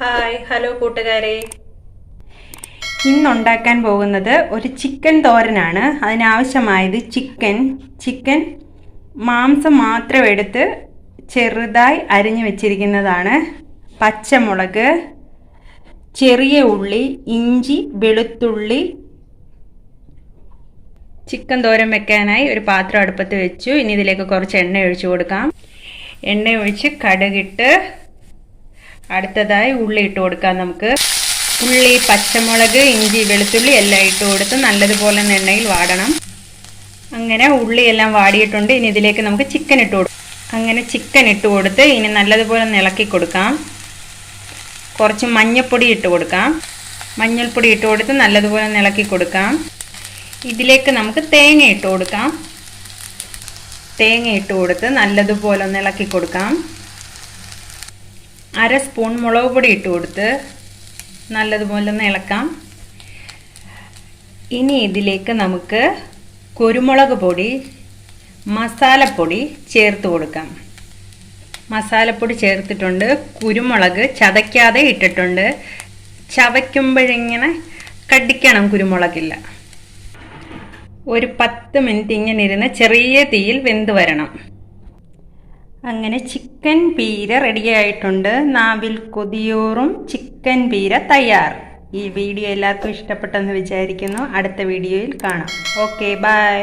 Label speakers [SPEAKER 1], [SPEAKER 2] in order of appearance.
[SPEAKER 1] Hi hello കൂട്ടുകാരെ.
[SPEAKER 2] ഇന്നുണ്ടാക്കാൻ പോകുന്നത് ഒരു ചിക്കൻ തോരനാണ്. അതിനാവശ്യമായത് ചിക്കൻ ചിക്കൻ മാംസം മാത്രം എടുത്ത് ചെറുതായി അരിഞ്ഞു വെച്ചിരിക്കുന്നതാണ്. പച്ചമുളക് ചെറിയ ഉള്ളി ഇഞ്ചി വെളുത്തുള്ളി. ചിക്കൻ തോരൻ വെക്കാനായി ഒരു പാത്രം അടുപ്പത്ത് വെച്ചു. ഇനി ഇതിലേക്ക് കുറച്ച് എണ്ണ ഒഴിച്ചു കൊടുക്കാം. എണ്ണ ഒഴിച്ച് കടുകിട്ട് അടുത്തതായി ഉള്ളി ഇട്ട് കൊടുക്കാം നമുക്ക്. ഉള്ളി പച്ചമുളക് ഇഞ്ചി വെളുത്തുള്ളി എല്ലാം ഇട്ട് കൊടുത്ത് നല്ലതുപോലെ എണ്ണയിൽ വാടണം. അങ്ങനെ ഉള്ളി എല്ലാം വാടിയിട്ടുണ്ട്. ഇനി ഇതിലേക്ക് നമുക്ക് ചിക്കൻ ഇട്ട് കൊടുക്കാം. അങ്ങനെ ചിക്കൻ ഇട്ട് കൊടുത്ത് ഇനി നല്ലതുപോലെ ഇളക്കി കൊടുക്കാം. കുറച്ച് മഞ്ഞൾപ്പൊടി ഇട്ട് കൊടുക്കാം. മഞ്ഞൾപ്പൊടി ഇട്ട് കൊടുത്ത് നല്ലതുപോലെ ഇളക്കി കൊടുക്കാം. ഇതിലേക്ക് നമുക്ക് തേങ്ങ ഇട്ട് കൊടുക്കാം. തേങ്ങ ഇട്ട് കൊടുത്ത് നല്ലതുപോലെ ഒന്ന് ഇളക്കി കൊടുക്കാം. അര സ്പൂൺ മുളക് പൊടി ഇട്ട് കൊടുത്ത് നല്ലതുപോലെ ഒന്ന് ഇളക്കാം. ഇനി ഇതിലേക്ക് നമുക്ക് കുരുമുളക് പൊടി മസാലപ്പൊടി ചേർത്ത് കൊടുക്കാം. മസാലപ്പൊടി ചേർത്തിട്ടുണ്ട് കുരുമുളക് ചതയ്ക്കാതെ ഇട്ടിട്ടുണ്ട്. ചവയ്ക്കുമ്പോഴിങ്ങനെ കടിക്കണം കുരുമുളകില്ല. ഒരു പത്ത് മിനിറ്റ് ഇങ്ങനെ ഇരുന്ന് ചെറിയ തീയിൽ വെന്ത് വരണം. അങ്ങനെ ചിക്കൻ പീര റെഡിയായിട്ടുണ്ട് നാവിൽ കൊതിയോറും ചിക്കൻ പീര തയ്യാർ. ഈ വീഡിയോ എല്ലാവർക്കും ഇഷ്ടപ്പെട്ടെന്ന് വിചാരിക്കുന്നു. അടുത്ത വീഡിയോയിൽ കാണാം. Okay bye